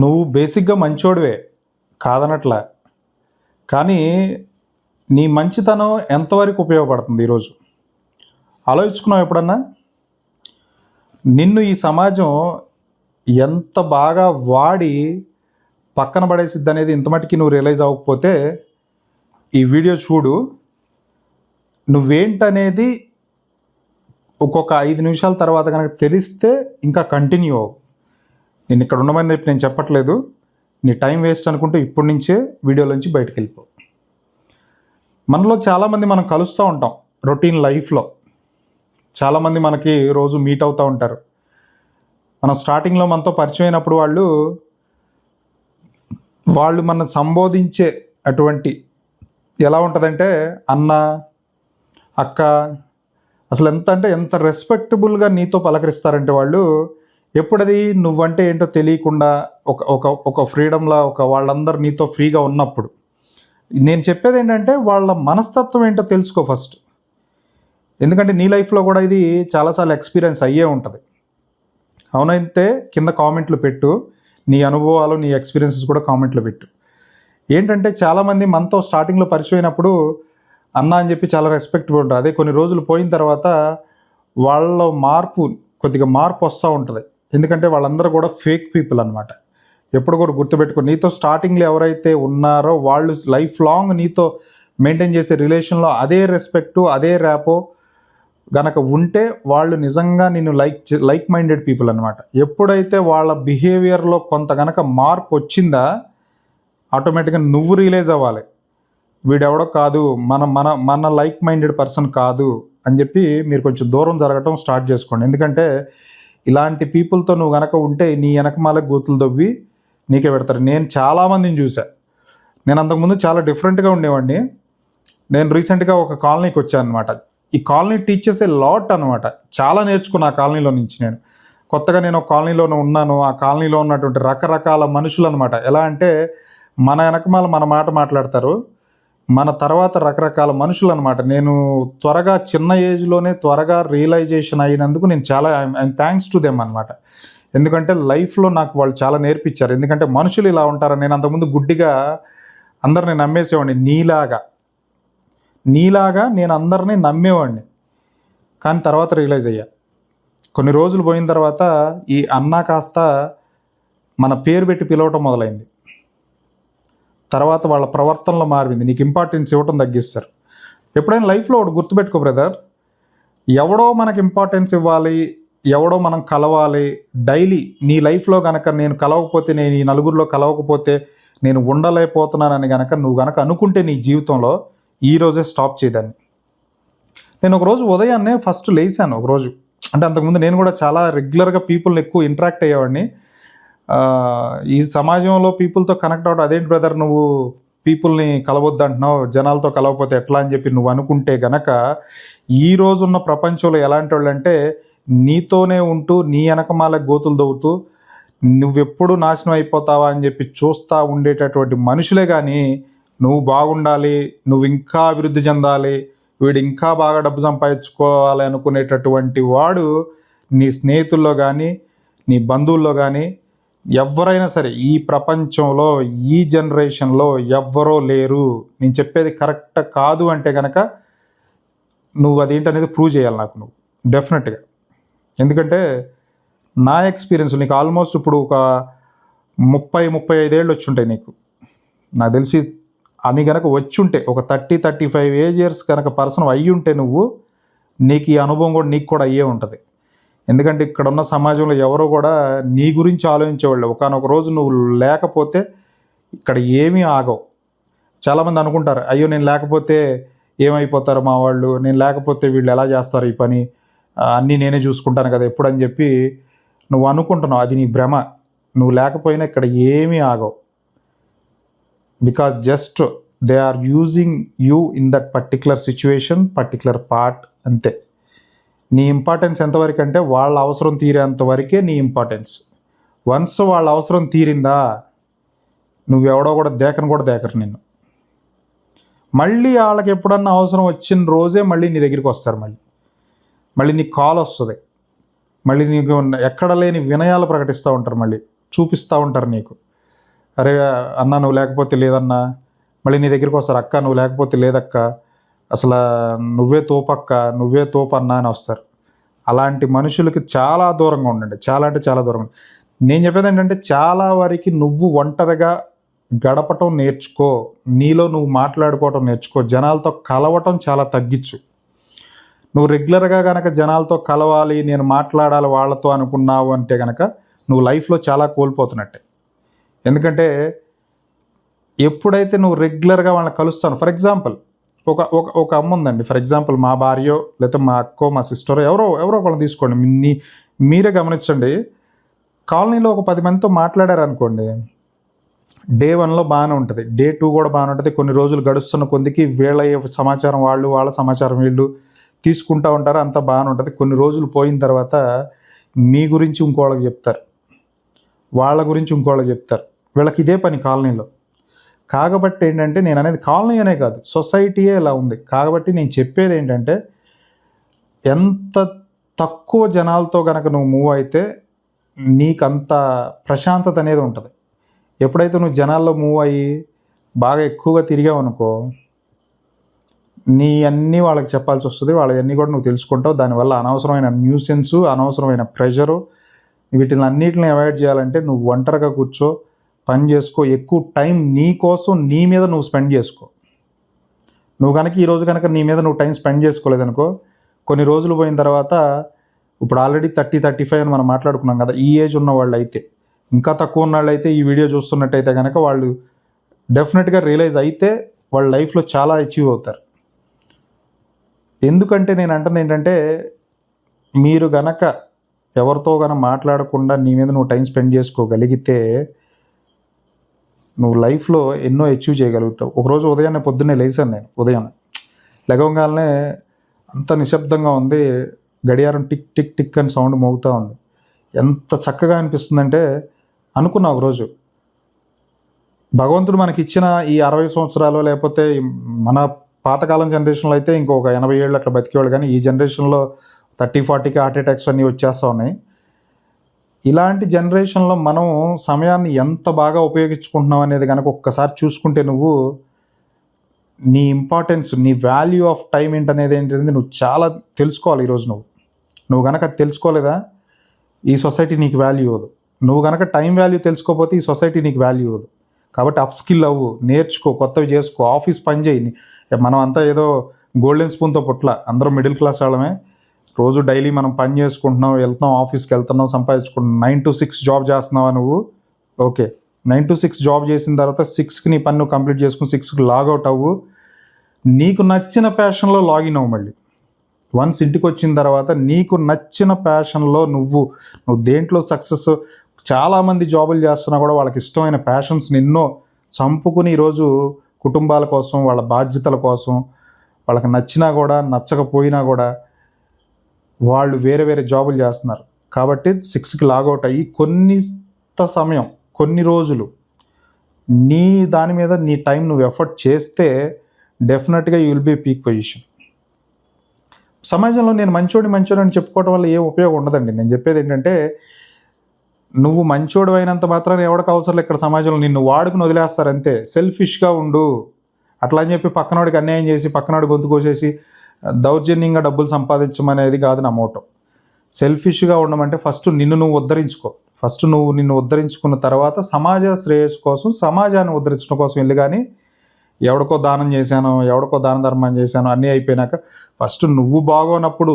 నువ్వు బేసిక్గా మంచోడివే కాదనట్లా. కానీ నీ మంచితనం ఎంతవరకు ఉపయోగపడుతుంది ఈరోజు? ఆలోచించుకున్నావు ఎప్పుడన్నా? నిన్ను ఈ సమాజం ఎంత బాగా వాడి పక్కన పడేసిద్ది అనేది ఇంత మటుకి నువ్వు రియలైజ్ అవ్వకపోతే ఈ వీడియో చూడు. నువ్వేంటనేది ఒక్కొక్క ఐదు నిమిషాల తర్వాత కనుక తెలిస్తే ఇంకా కంటిన్యూ అవ్వు. నేను ఇక్కడ ఉండమని చెప్పి నేను చెప్పట్లేదు. నీ టైం వేస్ట్ అనుకుంటూ ఇప్పటి నుంచే వీడియోలోంచి బయటకు వెళ్ళిపో మనలో చాలామంది మనం కలుస్తూ ఉంటాం రొటీన్ లైఫ్లో. చాలామంది మనకి రోజు మీట్ అవుతూ ఉంటారు. మనం స్టార్టింగ్లో మనతో పరిచయం అయినప్పుడు వాళ్ళు వాళ్ళు మన సంబోధించే అటువంటి ఎలా ఉంటుందంటే అన్న అక్క అసలు ఎంత అంటే ఎంత రెస్పెక్టబుల్గా నీతో పలకరిస్తారంటే వాళ్ళు ఎప్పుడది? నువ్వంటే ఏంటో తెలియకుండా ఒక ఒక ఒక ఫ్రీడంలా ఒక వాళ్ళందరూ నీతో ఫ్రీగా ఉన్నప్పుడు. నేను చెప్పేది ఏంటంటే వాళ్ళ మనస్తత్వం ఏంటో తెలుసుకో ఫస్ట్. ఎందుకంటే నీ లైఫ్లో కూడా ఇది చాలాసార్లు ఎక్స్పీరియన్స్ అయ్యే ఉంటుంది. అవునైతే కింద కామెంట్లు పెట్టు. నీ అనుభవాలు నీ ఎక్స్పీరియన్సెస్ కూడా కామెంట్లో పెట్టు. ఏంటంటే చాలామంది మనతో స్టార్టింగ్లో పరిచయం అయినప్పుడు అన్న అని చెప్పి చాలా రెస్పెక్టబుల్ ఉంటుంది అదే కొన్ని రోజులు పోయిన తర్వాత వాళ్ళ మార్పు కొద్దిగా మార్పు వస్తూ ఉంటుంది. ఎందుకంటే వాళ్ళందరూ కూడా ఫేక్ పీపుల్ అనమాట ఎప్పుడు కూడా గుర్తుపెట్టుకో నీతో స్టార్టింగ్లో ఎవరైతే ఉన్నారో వాళ్ళు లైఫ్ లాంగ్ నీతో మెయింటైన్ చేసే రిలేషన్లో అదే రెస్పెక్టు అదే ర్యాపో గనక ఉంటే వాళ్ళు నిజంగా నేను లైక్ లైక్ మైండెడ్ పీపుల్ అనమాట ఎప్పుడైతే వాళ్ళ బిహేవియర్లో కొంత గనక మార్పు వచ్చిందా ఆటోమేటిక్గా నువ్వు రియలైజ్ అవ్వాలి. వీడెవడో కాదు మన మన మన లైక్ మైండెడ్ పర్సన్ కాదు అని చెప్పి మీరు కొంచెం దూరం జరగటం స్టార్ట్ చేసుకోండి. ఎందుకంటే ఇలాంటి పీపుల్తో నువ్వు గనక ఉంటే నీ వెనకమాల గోతులు దవ్వి నీకే పెడతారు. నేను చాలామందిని చూసా నేను అంతకుముందు చాలా డిఫరెంట్గా ఉండేవాడిని. నేను రీసెంట్గా ఒక కాలనీకి వచ్చాను అనమాట ఈ కాలనీ టీచ్ చేసే లాట్ అనమాట చాలా నేర్చుకున్నా ఆ కాలనీలో నుంచి నేను. కొత్తగా నేను ఒక కాలనీలోనే ఉన్నాను. ఆ కాలనీలో ఉన్నటువంటి రకరకాల మనుషులు అనమాట ఎలా అంటే మన వెనకమాల మన మాట మాట్లాడతారు. మన తర్వాత రకరకాల మనుషులు అనమాట నేను త్వరగా చిన్న ఏజ్లోనే త్వరగా రియలైజేషన్ అయినందుకు నేను చాలా ఐఎమ్ థ్యాంక్స్ టు దెమ్ అనమాట ఎందుకంటే లైఫ్లో నాకు వాళ్ళు చాలా నేర్పించారు. ఎందుకంటే మనుషులు ఇలా ఉంటారని నేను అంతకుముందు గుడ్డిగా అందరిని నమ్మేసేవాడిని. నీలాగా. నీలాగా నేను అందరినీ నమ్మేవాడిని. కానీ తర్వాత రియలైజ్ అయ్యా. కొన్ని రోజులు పోయిన తర్వాత ఈ అన్న కాస్త మన పేరు పెట్టి పిలవటం మొదలైంది. తర్వాత వాళ్ళ ప్రవర్తనలో మారింది నీకు ఇంపార్టెన్స్ ఇవ్వటం తగ్గిస్తారు. ఎప్పుడైనా లైఫ్లో ఒకటి గుర్తుపెట్టుకో బ్రదర్ ఎవడో మనకు ఇంపార్టెన్స్ ఇవ్వాలి ఎవడో మనం కలవాలి. డైలీ నీ లైఫ్లో కనుక నేను కలవకపోతే నేను ఈ నలుగురిలో కలవకపోతే నేను ఉండలేకపోతున్నానని కనుక నువ్వు కనుక అనుకుంటే నీ జీవితంలో ఈరోజే స్టాప్ చేయదాన్ని నేను ఒకరోజు ఉదయాన్నే ఫస్ట్ లేచాను ఒకరోజు అంటే అంతకుముందు నేను కూడా చాలా రెగ్యులర్గా పీపుల్ని ఎక్కువ ఇంటరాక్ట్ అయ్యేవాడిని. ఈ సమాజంలో పీపుల్తో కనెక్ట్ అవ్వడం అదేంటి బ్రదర్ నువ్వు పీపుల్ని కలవద్దు అంటున్నావు జనాలతో కలవకపోతే ఎట్లా? అని చెప్పి నువ్వు అనుకుంటే గనక ఈ రోజున్న ప్రపంచంలో ఎలాంటి వాళ్ళు అంటే నీతోనే ఉంటూ నీ వెనకమాల గోతులు దవ్వుతూ నువ్వెప్పుడు నాశనం అయిపోతావా? అని చెప్పి చూస్తూ ఉండేటటువంటి మనుషులే కానీ నువ్వు బాగుండాలి నువ్వు ఇంకా అభివృద్ధి చెందాలి వీడు ఇంకా బాగా డబ్బు సంపాదించుకోవాలి అనుకునేటటువంటి వాడు నీ స్నేహితుల్లో కానీ నీ బంధువుల్లో కానీ ఎవరైనా సరే ఈ ప్రపంచంలో ఈ జనరేషన్లో ఎవ్వరో లేరు. నేను చెప్పేది కరెక్ట్ కాదు అంటే కనుక నువ్వు అదేంటనేది ప్రూవ్ చేయాలి నాకు నువ్వు. డెఫినెట్గా ఎందుకంటే నా ఎక్స్పీరియన్స్ నీకు ఆల్మోస్ట్ ఇప్పుడు ఒక ముప్పై ముప్పై ఐదేళ్ళు వచ్చి ఉంటాయి నీకు. నాకు తెలిసి అని కనుక వచ్చి ఉంటే ఒక thirty thirty five age years కనుక పర్సన్ అయ్యి ఉంటే నువ్వు నీకు ఈ అనుభవం కూడా నీకు కూడా అయ్యే ఉంటుంది. ఎందుకంటే ఇక్కడ ఉన్న సమాజంలో ఎవరు కూడా నీ గురించి ఆలోచించేవాళ్ళు ఒకనొక రోజు నువ్వు లేకపోతే ఇక్కడ ఏమీ ఆగవు. చాలామంది అనుకుంటారు అయ్యో నేను లేకపోతే ఏమైపోతారు మా వాళ్ళు? నేను లేకపోతే వీళ్ళు ఎలా చేస్తారు ఈ పని? అన్నీ నేనే చూసుకుంటాను కదా ఎప్పుడని చెప్పి నువ్వు అనుకుంటున్నావు. అది నీ భ్రమ. నువ్వు లేకపోయినా ఇక్కడ ఏమీ ఆగవు. Because just they are using you in that particular situation particular part అంతే. నీ ఇంపార్టెన్స్ ఎంతవరకు అంటే వాళ్ళ అవసరం తీరేంత వరకే నీ ఇంపార్టెన్స్ వన్స్ వాళ్ళ అవసరం తీరిందా నువ్వెవడో కూడా దేకను కూడా దేకరు నిన్ను. మళ్ళీ వాళ్ళకి ఎప్పుడన్నా అవసరం వచ్చిన రోజే మళ్ళీ నీ దగ్గరికి వస్తారు మళ్ళీ. మళ్ళీ నీకు కాల్ వస్తుంది. మళ్ళీ నీకు ఎక్కడ లేని వినయాలు ప్రకటిస్తూ ఉంటారు మళ్ళీ. చూపిస్తూ ఉంటారు నీకు. అరే అన్న నువ్వు లేకపోతే లేదన్నా. మళ్ళీ నీ దగ్గరికి వస్తారు అక్క నువ్వు లేకపోతే లేదక్క. అసలు నువ్వే తోపక్క నువ్వే తోపన్నా అని వస్తారు. అలాంటి మనుషులకి చాలా దూరంగా ఉండండి. చాలా అంటే చాలా దూరంగా నేను చెప్పేది ఏంటంటే చాలా వారికి నువ్వు ఒంటరిగా గడపటం నేర్చుకో నీలో నువ్వు మాట్లాడుకోవటం నేర్చుకో జనాలతో కలవటం చాలా తగ్గించు. నువ్వు రెగ్యులర్గా కనుక జనాలతో కలవాలి నేను మాట్లాడాలి వాళ్ళతో అనుకున్నావు అంటే కనుక నువ్వు లైఫ్లో చాలా కోల్పోతున్నట్టే. ఎందుకంటే ఎప్పుడైతే నువ్వు రెగ్యులర్గా వాళ్ళని కలుస్తాను ఫర్ ఎగ్జాంపుల్ ఒక ఒక ఒక అమ్మ ఉందండి. ఫర్ ఎగ్జాంపుల్ మా భార్యో లేకపోతే మా అక్కో మా సిస్టరో ఎవరో ఎవరో ఒకళ్ళని తీసుకోండి. మీ మీరే గమనించండి. కాలనీలో ఒక పది మందితో మాట్లాడారు అనుకోండి డే వన్లో బాగానే ఉంటుంది. డే టూ కూడా బాగానే ఉంటుంది. కొన్ని రోజులు గడుస్తున్న కొద్దికి వీళ్ళ సమాచారం వాళ్ళు వాళ్ళ సమాచారం వీళ్ళు తీసుకుంటూ ఉంటారు. అంత బాగానే ఉంటుంది. కొన్ని రోజులు పోయిన తర్వాత మీ గురించి ఇంకోళ్ళకి చెప్తారు. వాళ్ళ గురించి ఇంకోళ్ళకి చెప్తారు. వీళ్ళకి ఇదే పని కాలనీలో. కాకపోతే ఏంటంటే నేను అనేది కాలనీ అనే కాదు సొసైటీయే ఇలా ఉంది. కాబట్టి నేను చెప్పేది ఏంటంటే ఎంత తక్కువ జనాలతో కనుక నువ్వు మూవ్ అయితే నీకంత ప్రశాంతత అనేది ఉంటుంది. ఎప్పుడైతే నువ్వు జనాల్లో మూవ్ అయ్యి బాగా ఎక్కువగా తిరిగావు అనుకో నీ అన్నీ వాళ్ళకి చెప్పాల్సి వస్తుంది వాళ్ళన్నీ కూడా నువ్వు తెలుసుకుంటావు. దానివల్ల అనవసరమైన న్యూసెన్స్ అనవసరమైన ప్రెషరు వీటిని అన్నిటిని అవాయిడ్ చేయాలంటే నువ్వు ఒంటరిగా కూర్చో. పని చేసుకో ఎక్కువ టైం నీ కోసం నీ మీద నువ్వు స్పెండ్ చేసుకో. నువ్వు కనుక ఈరోజు కనుక నీ మీద నువ్వు టైం స్పెండ్ చేసుకోలేదనుకో కొన్ని రోజులు పోయిన తర్వాత ఇప్పుడు ఆల్రెడీ థర్టీ థర్టీ ఫైవ్ అని మనం మాట్లాడుకున్నాం కదా ఈ ఏజ్ ఉన్న వాళ్ళు అయితే ఇంకా తక్కువ ఉన్న వాళ్ళు అయితే ఈ వీడియో చూస్తున్నట్టయితే కనుక వాళ్ళు డెఫినెట్గా రియలైజ్ అయితే వాళ్ళ లైఫ్లో చాలా అచీవ్ అవుతారు. ఎందుకంటే నేను అంటుంది ఏంటంటే మీరు గనక ఎవరితో కనుక మాట్లాడకుండా నీ మీద నువ్వు టైం స్పెండ్ చేసుకోగలిగితే నువ్వు లైఫ్లో ఎన్నో అచీవ్ చేయగలుగుతావు. ఒకరోజు ఉదయాన్నే పొద్దున్నే లేచాను నేను ఉదయాన్నే. లెగవగానే అంత నిశ్శబ్దంగా ఉంది గడియారం టిక్ టిక్ టిక్ అని సౌండ్ మోగుతూ ఉంది. ఎంత చక్కగా అనిపిస్తుందంటే అనుకున్నా ఒకరోజు భగవంతుడు మనకి ఇచ్చిన ఈ అరవై సంవత్సరాలు లేకపోతే మన పాతకాలం జనరేషన్లో అయితే ఇంకొక ఎనభై ఏళ్ళు అట్లా బతికేవాళ్ళు. కానీ ఈ జనరేషన్లో థర్టీ ఫార్టీకి హార్ట్ అటాక్స్ అన్నీ వచ్చేస్తూ ఉన్నాయి. ఇలాంటి జనరేషన్లో మనం సమయాన్ని ఎంత బాగా ఉపయోగించుకుంటున్నాం అనేది కనుక ఒక్కసారి చూసుకుంటే నువ్వు నీ ఇంపార్టెన్స్ నీ వాల్యూ ఆఫ్ టైం ఏంటనేది ఏంటనేది నువ్వు చాలా తెలుసుకోవాలి ఈరోజు నువ్వు. నువ్వు కనుక అది తెలుసుకోలేదా? ఈ సొసైటీ నీకు వాల్యూ ఇవ్వదు. నువ్వు కనుక టైం వాల్యూ తెలుసుకోకపోతే ఈ సొసైటీ నీకు వాల్యూ ఇవ్వదు. కాబట్టి అప్ స్కిల్ అవ్వు నేర్చుకో కొత్తవి చేసుకో ఆఫీస్ పని చేయి. మనం అంతా ఏదో గోల్డెన్ స్పూన్తో పుట్ల అందరూ మిడిల్ క్లాస్ వాళ్ళమే. రోజు డైలీ మనం పని చేసుకుంటున్నాం వెళ్తున్నాం ఆఫీస్కి వెళ్తున్నాం సంపాదించుకుంటున్నాం. నైన్ టు సిక్స్ జాబ్ చేస్తున్నావా నువ్వు? Okay nine to six job చేసిన తర్వాత సిక్స్కి నీ పని నువ్వు కంప్లీట్ చేసుకుని సిక్స్కి లాగౌట్ అవ్వు. నీకు నచ్చిన ప్యాషన్లో లాగిన్ అవ్వు మళ్ళీ. వన్స్ ఇంటికి వచ్చిన తర్వాత నీకు నచ్చిన ప్యాషన్లో నువ్వు నువ్వు దేంట్లో సక్సెస్ చాలామంది జాబులు చేస్తున్నా కూడా వాళ్ళకి ఇష్టమైన ప్యాషన్స్ ఎన్నో చంపుకుని ఈరోజు కుటుంబాల కోసం వాళ్ళ బాధ్యతల కోసం వాళ్ళకి నచ్చినా కూడా నచ్చకపోయినా కూడా వాళ్ళు వేరే వేరే జాబులు చేస్తున్నారు. కాబట్టి సిక్స్కి లాగౌట్ అయ్యి కొన్నింత సమయం కొన్ని రోజులు నీ దాని మీద నీ టైం నువ్వు ఎఫర్ట్ చేస్తే డెఫినెట్గా you will be peak position సమాజంలో నేను మంచోడి మంచోడు అని చెప్పుకోవడం వల్ల ఏం ఉపయోగం ఉండదండి. నేను చెప్పేది ఏంటంటే నువ్వు మంచోడు అయినంత మాత్రాన్ని ఎవరికి అవసరం ఇక్కడ సమాజంలో నిన్ను వాడుకుని వదిలేస్తారు అంతే. సెల్ఫిష్గా ఉండు. అట్లా అని చెప్పి పక్కనోడికి అన్యాయం చేసి పక్కనోడి గొంతు కోసేసి దౌర్జన్యంగా డబ్బులు సంపాదించమనేది కాదు నా మోటో. సెల్ఫిష్గా ఉండమంటే ఫస్ట్ నిన్ను నువ్వు ఉద్ధరించుకో. ఫస్ట్ నువ్వు నిన్ను ఉద్ధరించుకున్న తర్వాత సమాజ శ్రేయస్సు కోసం సమాజాన్ని ఉద్ధరించడం కోసం వెళ్ళి కానీ ఎవడికో దానం చేశాను ఎవడికో దాన ధర్మం చేశాను అన్నీ అయిపోయినాక ఫస్ట్ నువ్వు బాగోనప్పుడు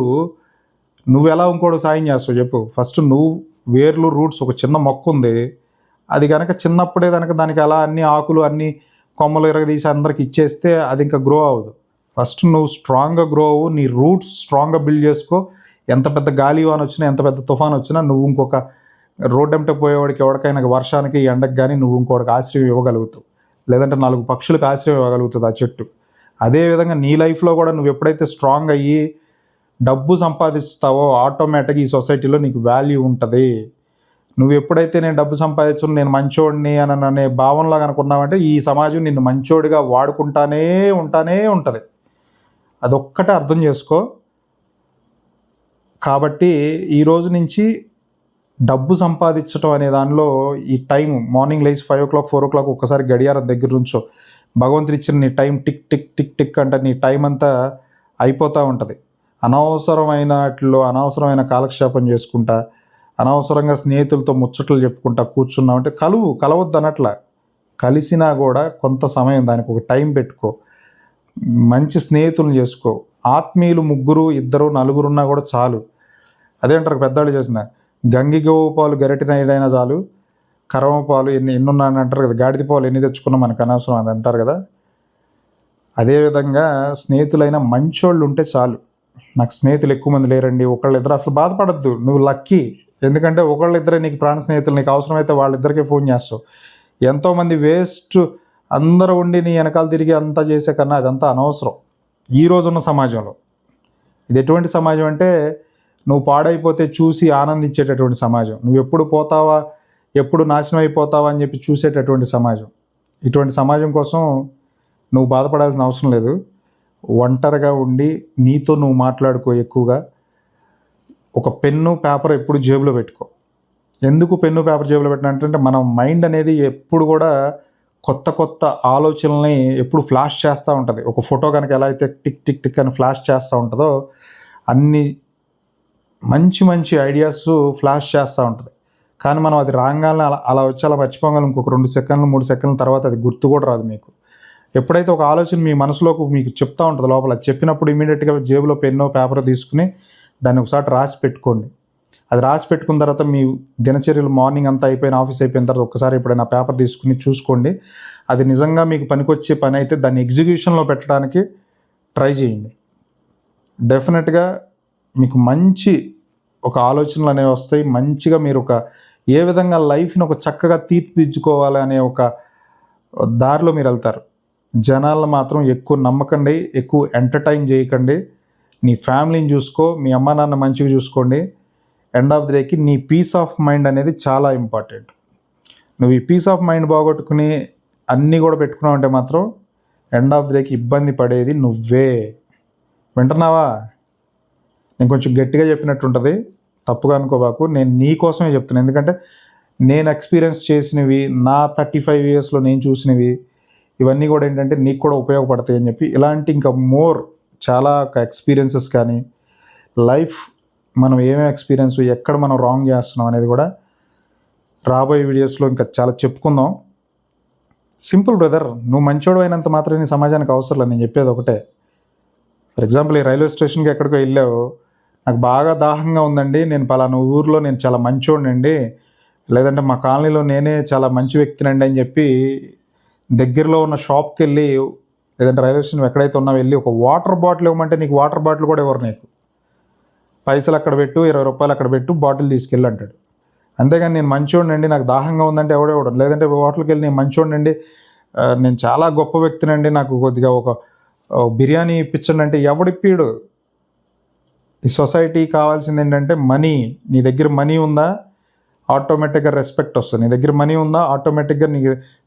నువ్వు ఎలా ఇంకోటి సాయం చేస్తావు చెప్పు. ఫస్ట్ నువ్వు వేర్లు రూట్స్ ఒక చిన్న మొక్క ఉంది. అది కనుక చిన్నప్పుడే కనుక దానికి అలా అన్ని ఆకులు అన్ని కొమ్మలు ఇరగదీసి అందరికి ఇచ్చేస్తే అది ఇంకా గ్రో అవ్వదు. ఫస్ట్ నువ్వు స్ట్రాంగ్గా గ్రో అవ్వు నీ రూట్స్ స్ట్రాంగ్గా బిల్డ్ చేసుకో. ఎంత పెద్ద గాలి వాన వచ్చినా ఎంత పెద్ద తుఫాన్ వచ్చినా నువ్వు ఇంకొక రోడ్డు పోయేవాడికి ఎవరికైనా వర్షానికి ఎండకు కానీ నువ్వు ఇంకోటికి ఆశ్రయం ఇవ్వగలుగుతావు. లేదంటే నాలుగు పక్షులకు ఆశ్రయం ఇవ్వగలుగుతుంది ఆ చెట్టు. అదేవిధంగా నీ లైఫ్లో కూడా నువ్వు ఎప్పుడైతే స్ట్రాంగ్ అయ్యి డబ్బు సంపాదిస్తావో ఆటోమేటిక్గా ఈ సొసైటీలో నీకు వాల్యూ ఉంటుంది. నువ్వు ఎప్పుడైతే నేను డబ్బు సంపాదించు నేను మంచోడిని అని అనే భావనలో కనుకున్నావంటే ఈ సమాజం నిన్ను మంచోడిగా వాడుకుంటానే ఉంటానే ఉంటుంది. అదొక్కటే అర్థం చేసుకో. కాబట్టి ఈ రోజు నుంచి డబ్బు సంపాదించడం అనే దానిలో ఈ టైం మార్నింగ్ లేచి five o'clock four o'clock ఒక్కసారి గడియారం దగ్గర నుంచో భగవంతుడు ఇచ్చిన నీ time tick tick tick tick అంటే నీ టైం అంతా అయిపోతూ ఉంటుంది. అనవసరమైనట్లో అనవసరమైన కాలక్షేపం చేసుకుంటా అనవసరంగా స్నేహితులతో ముచ్చట్లు చెప్పుకుంటా కూర్చున్నావు అంటే కలువు కలవద్దు అన్నట్ల కలిసినా కూడా కొంత సమయం దానికి ఒక టైం పెట్టుకో. మంచి స్నేహితులను చేసుకో. ఆత్మీయులు ముగ్గురు ఇద్దరు నలుగురు ఉన్నా కూడా చాలు. అదే అంటారు పెద్దవాళ్ళు చేసిన. గంగి గోవు పాలు గరిటినైనా చాలు. కరవ పాలు ఎన్ని ఎన్ని అంటారు కదా. గాడిద పాలు ఎన్ని తెచ్చుకున్నా మనకు అనవసరం అది అంటారు కదా. అదేవిధంగా స్నేహితులైన మంచోళ్ళు ఉంటే చాలు. నాకు స్నేహితులు ఎక్కువ మంది లేరండి. ఒకళ్ళు ఇద్దరు అసలు బాధపడద్దు. నువ్వు లక్కీ. ఎందుకంటే ఒకళ్ళిద్దరే నీకు ప్రాణ స్నేహితులు. నీకు అవసరమైతే వాళ్ళిద్దరికే ఫోన్ చేస్తావు. ఎంతోమంది వేస్ట్ అందరూ ఉండి నీ వెనకాల తిరిగి అంతా చేసే కన్నా అదంతా అనవసరం. ఈ రోజున్న సమాజంలో. ఇది ఎటువంటి సమాజం అంటే నువ్వు పాడైపోతే చూసి ఆనందించేటటువంటి సమాజం. నువ్వు ఎప్పుడు పోతావా ఎప్పుడు నాశనం అయిపోతావా అని చెప్పి చూసేటటువంటి సమాజం. ఇటువంటి సమాజం కోసం నువ్వు బాధపడాల్సిన అవసరం లేదు. ఒంటరిగా ఉండి నీతో నువ్వు మాట్లాడుకో ఎక్కువగా. ఒక పెన్ను పేపర్ ఎప్పుడు జేబులో పెట్టుకో. ఎందుకు పెన్ను పేపర్ జేబులో పెట్టినట్టే మన మైండ్ అనేది ఎప్పుడు కూడా కొత్త కొత్త ఆలోచనల్ని ఎప్పుడు ఫ్లాష్ చేస్తూ ఉంటుంది. ఒక ఫోటో కనుక ఎలా అయితే టిక్ టిక్ టిక్ అని ఫ్లాష్ చేస్తూ ఉంటుందో అన్ని మంచి మంచి ఐడియాస్ ఫ్లాష్ చేస్తూ ఉంటుంది. కానీ మనం అది రాగానే అలా అలా వచ్చి అలా మర్చిపోగలం ఇంకొక రెండు సెకండ్లు మూడు సెకండ్ల తర్వాత అది గుర్తు కూడా రాదు మీకు. ఎప్పుడైతే ఒక ఆలోచన మీ మనసులోకి మీకు చెప్తూ ఉంటుంది లోపల చెప్పినప్పుడు ఇమీడియట్గా జేబులో పెన్నో పేపర్ తీసుకుని దాన్ని ఒకసారి రాసి పెట్టుకోండి. అది రాసి పెట్టుకున్న తర్వాత మీ దినచర్యలు మార్నింగ్ అంతా అయిపోయిన ఆఫీస్ అయిపోయిన తర్వాత ఒకసారి ఎప్పుడైనా పేపర్ తీసుకుని చూసుకోండి. అది నిజంగా మీకు పనికొచ్చే పని అయితే దాన్ని ఎగ్జిక్యూషన్లో పెట్టడానికి ట్రై చేయండి. డెఫినెట్గా మీకు మంచి ఒక ఆలోచనలు అనేవి వస్తాయి. మంచిగా మీరు ఒక ఏ విధంగా లైఫ్ని ఒక చక్కగా తీర్చిదిద్దుకోవాలి అనే ఒక దారిలో మీరు వెళ్తారు. జనాలను మాత్రం ఎక్కువ నమ్మకండి ఎక్కువ ఎంటర్టైన్ చేయకండి. నీ ఫ్యామిలీని చూసుకో మీ అమ్మ నాన్న మంచిగా చూసుకోండి. ఎండ్ ఆఫ్ ది డేకి నీ పీస్ ఆఫ్ మైండ్ అనేది చాలా ఇంపార్టెంట్ నువ్వు ఈ పీస్ ఆఫ్ మైండ్ బాగొట్టుకుని అన్నీ కూడా పెట్టుకున్నావు అంటే మాత్రం ఎండ్ ఆఫ్ ది డేకి ఇబ్బంది పడేది నువ్వే. వింటున్నావా? నేను కొంచెం గట్టిగా చెప్పినట్టు ఉంటుంది తప్పుగా అనుకోబాకు. నేను నీ కోసమే చెప్తున్నాను ఎందుకంటే నేను ఎక్స్పీరియన్స్ చేసినవి నా థర్టీ ఫైవ్ ఇయర్స్లో నేను చూసినవి ఇవన్నీ కూడా ఏంటంటే నీకు కూడా ఉపయోగపడతాయి అని చెప్పి. ఇలాంటి ఇంకా మోర్ చాలా ఎక్స్పీరియన్సెస్ కానీ లైఫ్ మనం ఏమేమి ఎక్స్పీరియన్స్ ఎక్కడ మనం రాంగ్ చేస్తున్నాం అనేది కూడా రాబోయే వీడియోస్లో ఇంకా చాలా చెప్పుకుందాం. సింపుల్ బ్రదర్ నువ్వు మంచోడు అయినంత మాత్రం నీ సమాజానికి అవసరం లేదు. నేను చెప్పేది ఒకటే. ఫర్ ఎగ్జాంపుల్ ఈ రైల్వే స్టేషన్కి ఎక్కడికో వెళ్ళావు. నాకు బాగా దాహంగా ఉందండి. నేను పలానా ఊర్లో నేను చాలా మంచోడినండి. లేదంటే మా కాలనీలో నేనే చాలా మంచి వ్యక్తినండి అని చెప్పి దగ్గరలో ఉన్న షాప్కి వెళ్ళి లేదంటే రైల్వే స్టేషన్ ఎక్కడైతే ఉన్నా వెళ్ళి ఒక వాటర్ బాటిల్ ఇవ్వమంటే నీకు వాటర్ బాటిల్ కూడా ఇవ్వరు నీకు. పైసలు అక్కడ పెట్టు ఇరవై రూపాయలు అక్కడ పెట్టు బాటిల్ తీసుకెళ్ళి అంటాడు. అంతేగాని నేను మంచోడినండి నాకు దాహంగా ఉందంటే ఎవడెవడు లేదంటే హోటల్కి వెళ్ళి నేను మంచోడినండి నేను చాలా గొప్ప వ్యక్తినండి నాకు కొద్దిగా ఒక బిర్యానీ ఇప్పించండి అంటే ఎవడిప్పీడు ఈ సొసైటీ కావాల్సింది ఏంటంటే మనీ. నీ దగ్గర మనీ ఉందా? ఆటోమేటిక్గా రెస్పెక్ట్ వస్తుంది. నీ దగ్గర మనీ ఉందా? ఆటోమేటిక్గా నీ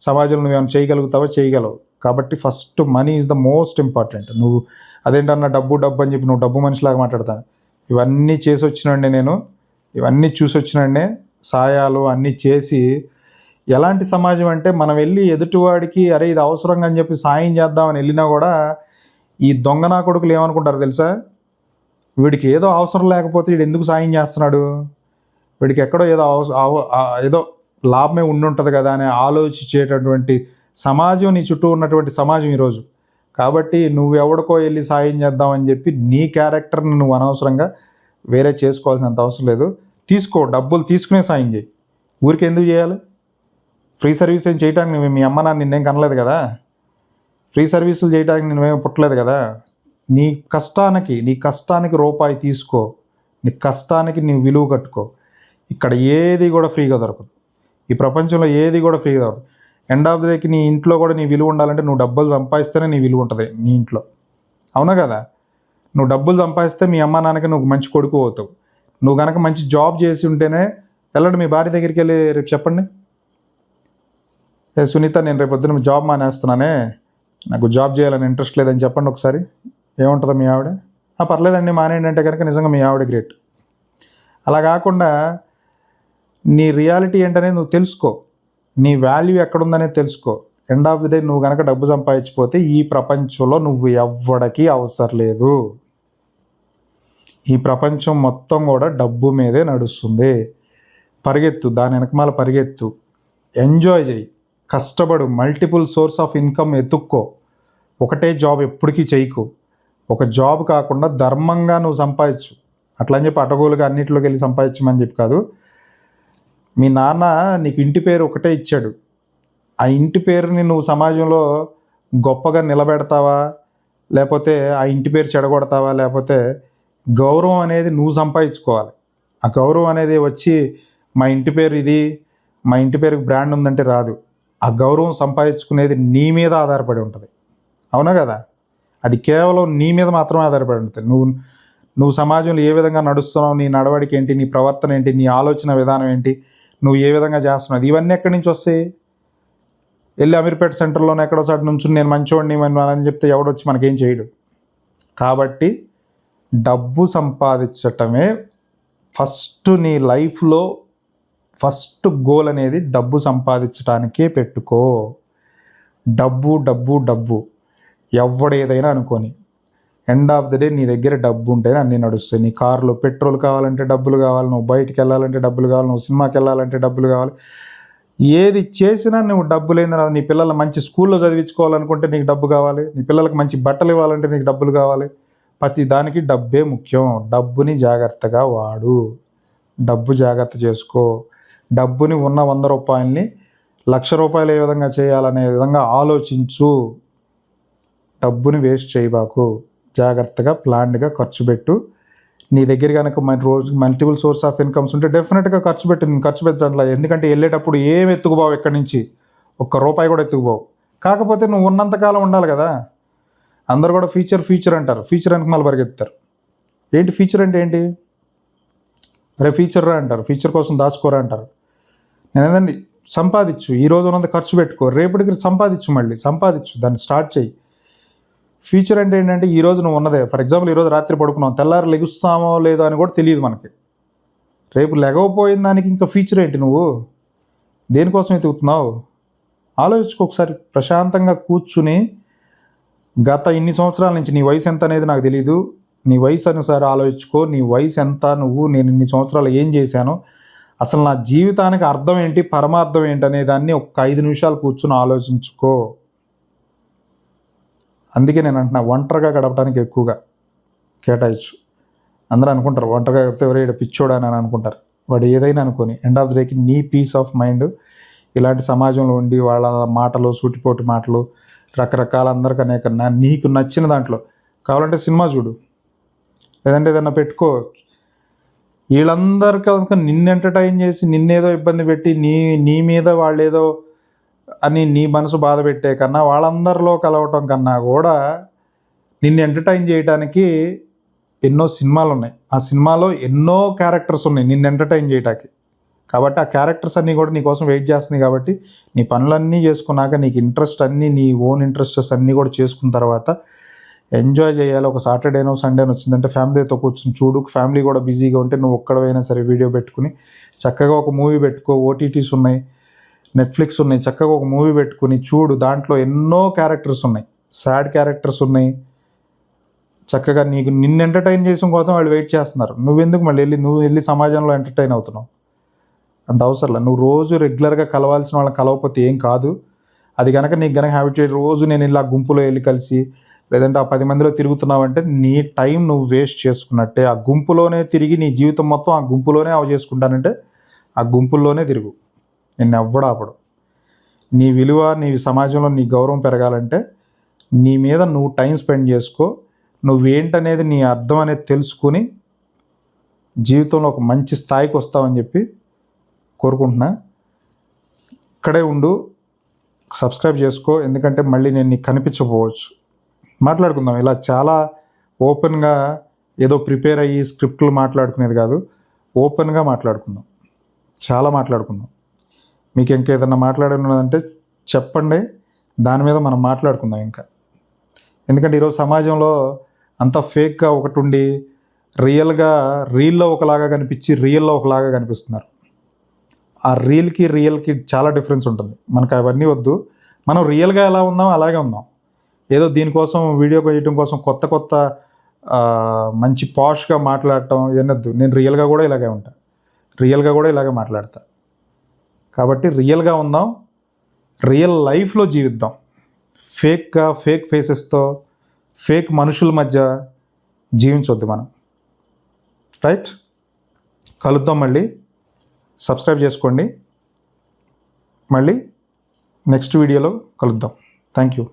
సమాజంలో నువ్వు ఏమైనా చేయగలుగుతావో? చేయగలవు. కాబట్టి first money is the most important. నువ్వు అదేంటన్నా డబ్బు డబ్బు అని చెప్పి నువ్వు డబ్బు మనిషిలాగా మాట్లాడతాను. ఇవన్నీ చేసి వచ్చినండి నేను ఇవన్నీ చూసి వచ్చినండి సాయాలు అన్నీ చేసి ఎలాంటి సమాజం అంటే మనం వెళ్ళి ఎదుటివాడికి అరే ఇది అవసరంగా అని చెప్పి సాయం చేద్దామని వెళ్ళినా కూడా ఈ దొంగ నా కొడుకులు ఏమనుకుంటారు తెలుసా? వీడికి ఏదో అవసరం లేకపోతే వీడు ఎందుకు సాయం చేస్తున్నాడు? వీడికి ఎక్కడో ఏదో అవస ఏదో లాభమే ఉండి ఉంటుంది కదా అని ఆలోచించేటటువంటి సమాజం నీ చుట్టూ ఉన్నటువంటి సమాజం ఈరోజు. కాబట్టి నువ్వు ఎవడికో వెళ్ళి సాయం చేద్దామని చెప్పి నీ క్యారెక్టర్ని నువ్వు అనవసరంగా వేరే చేసుకోవాల్సినంత అవసరం లేదు. తీసుకో డబ్బులు తీసుకునే సాయం చేయి. ఊరికి ఎందుకు చేయాలి? ఫ్రీ సర్వీస్ ఏం చేయడానికి నువ్వు మీ అమ్మ నాన్న నిన్నేం కనలేదు కదా? ఫ్రీ సర్వీసులు చేయడానికి నువ్వేం పుట్టలేదు కదా? నీ కష్టానికి నీ కష్టానికి రూపాయి తీసుకో. నీ కష్టానికి నీ విలువ కట్టుకో. ఇక్కడ ఏది కూడా ఫ్రీగా దొరకదు. ఈ ప్రపంచంలో ఏది కూడా ఫ్రీగా దొరకదు. ఎండ్ ఆఫ్ ది డేకి నీ ఇంట్లో కూడా నీ విలువ ఉండాలంటే నువ్వు డబ్బులు సంపాదిస్తేనే నీ విలువ ఉంటుంది నీ ఇంట్లో. అవునా కదా? నువ్వు డబ్బులు సంపాదిస్తే మీ అమ్మ నాన్నకి నువ్వు మంచి కొడుకు అవుతావు. నువ్వు కనుక మంచి జాబ్ చేసి ఉంటేనే వెళ్ళండి మీ భార్య దగ్గరికి వెళ్ళి రేపు చెప్పండి. ఏ సునీత నేను రేపు పొద్దున్న జాబ్ మానేస్తున్నానే. నాకు జాబ్ చేయాలని ఇంట్రెస్ట్ లేదని చెప్పండి ఒకసారి. ఏముంటుందో మీ ఆవిడ? పర్లేదండి మానేయండి అంటే కనుక నిజంగా మీ ఆవిడ గ్రేట్ అలా కాకుండా నీ రియాలిటీ ఏంటనేది నువ్వు తెలుసుకో. నీ వాల్యూ ఎక్కడుందనే తెలుసుకో. ఎండ్ ఆఫ్ ది డే నువ్వు కనుక డబ్బు సంపాదించిపోతే ఈ ప్రపంచంలో నువ్వు ఎవ్వడికి అవసరం లేదు. ఈ ప్రపంచం మొత్తం కూడా డబ్బు మీదే నడుస్తుంది. పరిగెత్తు దాని వెనకమాల పరిగెత్తు. ఎంజాయ్ చేయి. కష్టపడు. మల్టిపుల్ సోర్స్ ఆఫ్ ఇన్కమ్ ఎత్తుక్కో ఒకటే జాబ్ ఎప్పటికీ చేయకు. ఒక జాబ్ కాకుండా ధర్మంగా నువ్వు సంపాదించు. అట్లా అని చెప్పి అటగోలుగా అన్నింటిలోకి వెళ్ళి సంపాదించమని చెప్పి కాదు. మీ నాన్న నీకు ఇంటి పేరు ఒకటే ఇచ్చాడు. ఆ ఇంటి పేరుని నువ్వు సమాజంలో గొప్పగా నిలబెడతావా? లేకపోతే ఆ ఇంటి పేరు చెడగొడతావా? లేకపోతే గౌరవం అనేది నువ్వు సంపాదించుకోవాలి. ఆ గౌరవం అనేది వచ్చి మా ఇంటి పేరు ఇది మా ఇంటి పేరుకి బ్రాండ్ ఉందంటే రాదు. ఆ గౌరవం సంపాదించుకునేది నీ మీద ఆధారపడి ఉంటుంది. అవునా కదా? అది కేవలం నీ మీద మాత్రమే ఆధారపడి ఉంటుంది. నువ్వు నువ్వు సమాజంలో ఏ విధంగా నడుస్తున్నావు నీ నడవడిక ఏంటి నీ ప్రవర్తన ఏంటి నీ ఆలోచన విధానం ఏంటి నువ్వు ఏ విధంగా చేస్తున్నావు? ఇవన్నీ ఎక్కడి నుంచి వస్తాయి? వెళ్ళి అమీర్పేట సెంటర్లోనే ఎక్కడో సాటి నుంచి నేను మంచివాడిని అని చెప్తే ఎవడొచ్చి మనకేం చేయడు. కాబట్టి డబ్బు సంపాదించటమే ఫస్ట్ నీ లైఫ్లో ఫస్ట్ గోల్ అనేది డబ్బు సంపాదించడానికే పెట్టుకో. డబ్బు డబ్బు డబ్బు. ఎవడేదైనా ఏదైనా ఎండ్ ఆఫ్ ద డే నీ దగ్గర డబ్బు ఉంటేనే అన్నీ నడుస్తాయి. నీ కారులో పెట్రోల్ కావాలంటే డబ్బులు కావాలి నువ్వు బయటికి వెళ్ళాలంటే డబ్బులు కావాలి నువ్వు సినిమాకి వెళ్ళాలంటే డబ్బులు కావాలి. ఏది చేసినా నువ్వు డబ్బు లేని నీ పిల్లలు మంచి స్కూల్లో చదివించుకోవాలనుకుంటే నీకు డబ్బు కావాలి. నీ పిల్లలకు మంచి బట్టలు ఇవ్వాలంటే నీకు డబ్బులు కావాలి. ప్రతి దానికి డబ్బే ముఖ్యం. డబ్బుని జాగ్రత్తగా వాడు. డబ్బు జాగ్రత్త చేసుకో. డబ్బుని ఉన్న వంద రూపాయలని లక్ష రూపాయలు ఏ విధంగా చేయాలనే విధంగా ఆలోచించు. డబ్బుని వేస్ట్ చేయబాకు. జాగ్రత్తగా ప్లాన్డ్గా ఖర్చు పెట్టు. నీ దగ్గర కనుక మన రోజు మల్టిపుల్ సోర్స్ ఆఫ్ ఇన్కమ్స్ ఉంటే డెఫినెట్గా ఖర్చు పెట్టు ఖర్చు పెట్టడంలో. ఎందుకంటే వెళ్ళేటప్పుడు ఏం ఎత్తుకుపోవు ఎక్కడి నుంచి. ఒక్క రూపాయి కూడా ఎత్తుకుపోవు. కాకపోతే నువ్వు ఉన్నంతకాలం ఉండాలి కదా. అందరు కూడా ఫీచర్ ఫీచర్ అంటారు. ఫీచర్ వెనక మళ్ళీ పరిగెత్తారు ఏంటి ఫీచర్ అంటే ఏంటి? అరే ఫీచర్ రా అంటారు. ఫీచర్ కోసం దాచుకోరా అంటారు. నేను ఏదండి సంపాదించు. ఈ రోజు ఉన్నంత ఖర్చు పెట్టుకో. రేపటికి సంపాదించు మళ్ళీ. సంపాదించు. దాన్ని స్టార్ట్ చేయి. ఫ్యూచర్ అంటే ఏంటంటే ఈ రోజు నువ్వు ఉన్నదే. ఫర్ ఎగ్జాంపుల్ ఈరోజు రాత్రి పడుకున్నాం తెల్లారి లెగుస్తామో లేదో అని కూడా తెలియదు మనకి. రేపు లెగవపోయిన దానికి ఇంకా ఫ్యూచర్ ఏంటి నువ్వు? దేనికోసం ఎతుకుతున్నావు ఆలోచించుకో ఒకసారి. ప్రశాంతంగా కూర్చుని గత ఇన్ని సంవత్సరాల నుంచి నీ వయసు ఎంత అనేది నాకు తెలియదు నీ వయసు అనుసారి ఆలోచించుకో. నీ వయసు ఎంత నువ్వు నేను ఇన్ని సంవత్సరాలు ఏం చేశాను. అసలు నా జీవితానికి అర్థం ఏంటి పరమార్థం ఏంటి అనే దాన్ని ఒక ఐదు నిమిషాలు కూర్చుని ఆలోచించుకో. అందుకే నేను అంటున్నా ఒంటరిగా గడపడానికి ఎక్కువగా కేటాయించు. అందరూ అనుకుంటారు ఒంటరిగా గడిపితే ఎవరైనా పిచ్చోడా అని అనుకుంటారు. వాడు ఏదైనా అనుకొని ఎండ్ ఆఫ్ ద డేకి నీ పీస్ ఆఫ్ మైండ్ ఇలాంటి సమాజంలో ఉండి వాళ్ళ మాటలు సూటిపోటు మాటలు రకరకాల అందరికీ అనేక నీకు నచ్చిన దాంట్లో. కావాలంటే సినిమా చూడు. లేదంటే ఏదైనా పెట్టుకో. వీళ్ళందరికీ నిన్ను ఎంటర్టైన్ చేసి నిన్నేదో ఇబ్బంది పెట్టి నీ నీ మీద వాళ్ళేదో అని నీ మనసు బాధ పెట్టే కన్నా వాళ్ళందరిలో కలవటం కన్నా కూడా నిన్ను ఎంటర్టైన్ చేయడానికి ఎన్నో సినిమాలు ఉన్నాయి ఆ సినిమాలో ఎన్నో క్యారెక్టర్స్ ఉన్నాయి నిన్ను ఎంటర్టైన్ చేయడానికి కాబట్టి ఆ క్యారెక్టర్స్ అన్నీ కూడా నీకోసం వెయిట్ చేస్తుంది కాబట్టి నీ పనులన్నీ చేసుకున్నాక నీకు ఇంట్రెస్ట్ అన్నీ నీ ఓన్ ఇంట్రెస్ట్స్ అన్నీ కూడా చేసుకున్న తర్వాత ఎంజాయ్ చేయాలి. ఒక సాటర్డేనో సండేనో వచ్చిందంటే ఫ్యామిలీతో కూర్చుని చూడు. ఫ్యామిలీ కూడా బిజీగా ఉంటే నువ్వు ఒక్కడైనా సరే వీడియో పెట్టుకుని చక్కగా ఒక మూవీ పెట్టుకో. ఓటీటీస్ ఉన్నాయి. నెట్ఫ్లిక్స్ ఉన్నాయి చక్కగా ఒక మూవీ పెట్టుకుని చూడు దాంట్లో ఎన్నో క్యారెక్టర్స్ ఉన్నాయి. సాడ్ క్యారెక్టర్స్ ఉన్నాయి. చక్కగా నీకు నిన్ను ఎంటర్టైన్ చేసిన కోసం వాళ్ళు వెయిట్ చేస్తున్నారు. నువ్వెందుకు మళ్ళీ వెళ్ళి నువ్వు వెళ్ళి సమాజంలో ఎంటర్టైన్ అవుతున్నావు? అంత అవసరంలా. నువ్వు రోజు రెగ్యులర్గా కలవాల్సిన వాళ్ళని కలవకపోతే ఏం కాదు. అది కనుక నీకు కనుక హ్యాబిటేట్ రోజు నేను ఇలా గుంపులో వెళ్ళి కలిసి లేదంటే ఆ పది మందిలో తిరుగుతున్నావంటే నీ టైం నువ్వు వేస్ట్ చేసుకున్నట్టే. ఆ గుంపులోనే తిరిగి నీ జీవితం మొత్తం ఆ గుంపులోనే అవ చేసుకుంటానంటే ఆ గుంపుల్లోనే తిరుగు. నిన్ను ఎవ్వడు ఆపడు నీ విలువ నీ సమాజంలో నీ గౌరవం పెరగాలంటే నీ మీద నువ్వు టైం స్పెండ్ చేసుకో. నువ్వేంటనేది నీ అర్థం అనేది తెలుసుకుని జీవితంలో ఒక మంచి స్థాయికి వస్తావని చెప్పి కోరుకుంటున్నా. ఇక్కడే ఉండు సబ్స్క్రైబ్ చేసుకో ఎందుకంటే మళ్ళీ నేను నీకు కనిపించకపోవచ్చు. మాట్లాడుకుందాం. ఇలా చాలా ఓపెన్గా ఏదో ప్రిపేర్ అయ్యి స్క్రిప్ట్లు మాట్లాడుకునేది కాదు. ఓపెన్గా మాట్లాడుకుందాం. చాలా మాట్లాడుకుందాం. మీకు ఇంకేదన్నా మాట్లాడాలంటే చెప్పండి. దాని మీద మనం మాట్లాడుకుందాం ఇంకా. ఎందుకంటే ఈరోజు సమాజంలో అంత ఫేక్గా ఒకటి ఉండి రియల్గా రీల్లో ఒకలాగా కనిపించి రియల్లో ఒకలాగా కనిపిస్తున్నారు. ఆ రీల్కి రియల్కి చాలా డిఫరెన్స్ ఉంటుంది. మనకు అవన్నీ వద్దు. మనం రియల్గా ఎలా ఉన్నాం అలాగే ఉన్నాం. ఏదో దీనికోసం వీడియో చేయడం కోసం కొత్త కొత్త మంచి పాష్గా మాట్లాడటం ఏనొద్దు నేను రియల్గా కూడా ఇలాగే ఉంటాను రియల్గా కూడా ఇలాగే మాట్లాడతా. కాబట్టి రియల్గా ఉందాం. రియల్ లైఫ్లో జీవిద్దాం. ఫేక్గా ఫేక్ ఫేసెస్తో ఫేక్ మనుషుల మధ్య జీవించొద్దు మనం. రైట్ కలుద్దాం మళ్ళీ. సబ్స్క్రైబ్ చేసుకోండి. మళ్ళీ నెక్స్ట్ వీడియోలో కలుద్దాం. Thank you